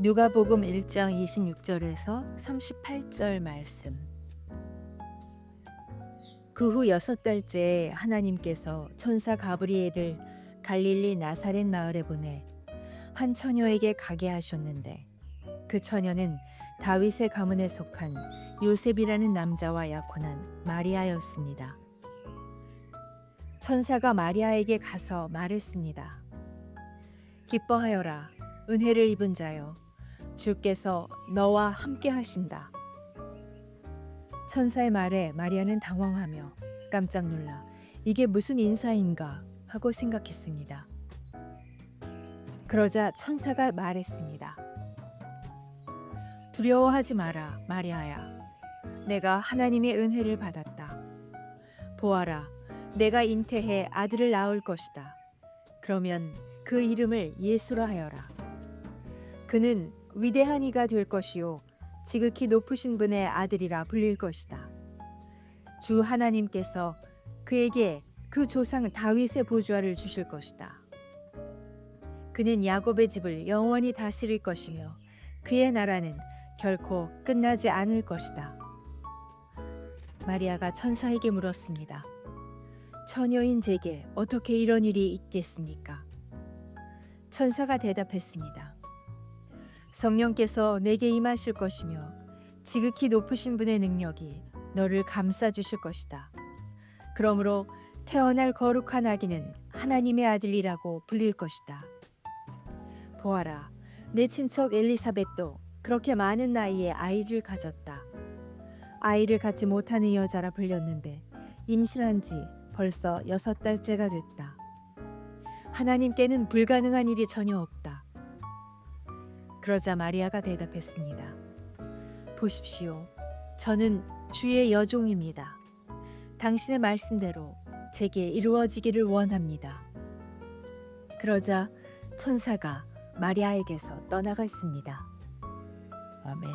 누가복음 1장 26절에서 38절 말씀. 그 후 여섯 달째에 하나님께서 천사 가브리엘을 갈릴리 나사렛 마을에 보내 한 처녀에게 가게 하셨는데 그 처녀는 다윗의 가문에 속한 요셉이라는 남자와 약혼한 마리아였습니다. 천사가 마리아에게 가서 말했습니다. 기뻐하여라 은혜를 입은 자여 주께서 너와 함께 하신다. 천사의 말에 마리아는 당황하며 깜짝 놀라 이게 무슨 인사인가 하고 생각했습니다. 그러자 천사가 말했습니다. 두려워하지 마라, 마리아야. 내가 하나님의 은혜를 받았다. 보아라, 내가 잉태해 아들을 낳을 것이다. 그러면 그 이름을 예수라 하여라. 그는 위대한 이가 될 것이요 지극히 높으신 분의 아들이라 불릴 것이다. 주 하나님께서 그에게 그 조상 다윗의 보좌를 주실 것이다. 그는 야곱의 집을 영원히 다스릴 것이며 그의 나라는 결코 끝나지 않을 것이다. 마리아가 천사에게 물었습니다. 처녀인 제게 어떻게 이런 일이 있겠습니까? 천사가 대답했습니다. 성령께서 내게 임하실 것이며 지극히 높으신 분의 능력이 너를 감싸 주실 것이다. 그러므로 태어날 거룩한 아기는 하나님의 아들이라고 불릴 것이다. 보아라, 내 친척 엘리사벳도 그렇게 많은 나이에 아이를 가졌다. 아이를 갖지 못하는 여자라 불렸는데 임신한 지 벌써 여섯 달째가 됐다. 하나님께는 불가능한 일이 전혀 없다. 그러자 마리아가 대답했습니다. 보십시오. 저는 주의 여종입니다. 당신의 말씀대로 제게 이루어지기를 원합니다. 그러자 천사가 마리아에게서 떠나갔습니다. 아멘.